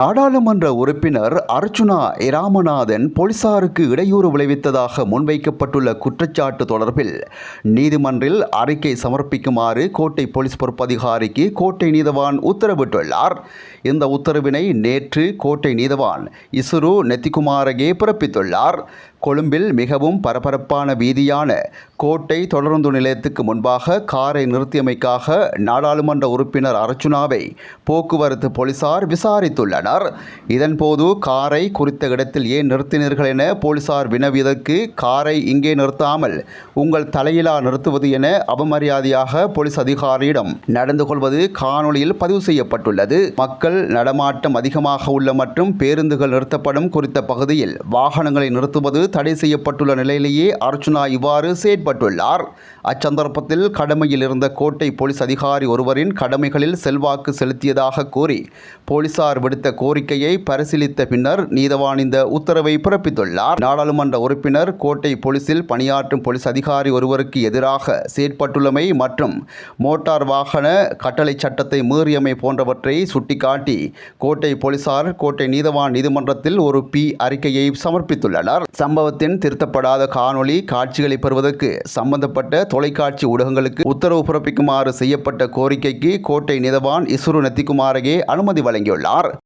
நாடாளுமன்ற உறுப்பினர் அர்ச்சுனா இராமநாதன் போலீசாருக்கு இடையூறு விளைவித்ததாக முன்வைக்கப்பட்டுள்ள குற்றச்சாட்டு தொடர்பில் நீதிமன்றில் அறிக்கை சமர்ப்பிக்குமாறு கோட்டை போலீஸ் பொறுப்பதிகாரிக்கு கோட்டை நீதவான் உத்தரவிட்டுள்ளார். இந்த உத்தரவினை நேற்று கோட்டை நீதவான் இசுரு நெத்திகுமாரகே பிறப்பித்துள்ளார். கொழும்பில் மிகவும் பரபரப்பான வீதியான கோட்டை தொடருந்து நிலையத்துக்கு முன்பாக காரை நிறுத்தியமைக்காக நாடாளுமன்ற உறுப்பினர் அர்ச்சுனாவை போக்குவரத்து போலீசார் விசாரித்துள்ளனர். இதன்போது காரை குறித்த இடத்தில் ஏன் நிறுத்தினீர்கள் என போலீசார் வினவியதற்கு காரை இங்கே நிறுத்தாமல் உங்கள் தலையிலா நிறுத்துவது என அவமரியாதையாக போலீஸ் அதிகாரியிடம் நடந்து கொள்வது காணொளியில் பதிவு செய்யப்பட்டுள்ளது. மக்கள் நடமாட்டம் அதிகமாக உள்ள மற்றும் பேருந்துகள் நிறுத்தப்படும் குறித்த பகுதியில் வாகனங்களை நிறுத்துவது தடை செய்யப்பட்டுள்ள நிலையிலேயே அர்ச்சுனா இவ்வாறு செயற்பட்டுள்ளார். அச்சந்தர்ப்பத்தில் கடமையில் இருந்த கோட்டை போலீஸ் அதிகாரி ஒருவரின் கடமைகளில் செல்வாக்கு செலுத்தியதாக கூறி போலீசார் விடுத்த கோரிக்கையை பரிசீலித்த பின்னர் நீதவான் இந்த உத்தரவை பிறப்பித்துள்ளார். நாடாளுமன்ற உறுப்பினர் கோட்டை போலீசில் பணியாற்றும் போலீஸ் அதிகாரி ஒருவருக்கு எதிராக செயற்பட்டுள்ளமை மற்றும் மோட்டார் வாகன கட்டளை சட்டத்தை மீறியமை போன்றவற்றை சுட்டிக்காட்டி கோட்டை போலீசார் கோட்டை நீதவான் நீதிமன்றத்தில் ஒரு பி அறிக்கையை சமர்ப்பித்துள்ளனர். சம்பவத்தின் திருத்தப்படாத காணொளி காட்சிகளை பெறுவதற்கு சம்பந்தப்பட்ட தொலைக்காட்சி ஊடகங்களுக்கு உத்தரவு பிறப்பிக்குமாறு செய்யப்பட்ட கோரிக்கைக்கு கோட்டை நீதவான் இசுரு நத்திக்குமாரையே அனுமதி வழங்கியுள்ளார்.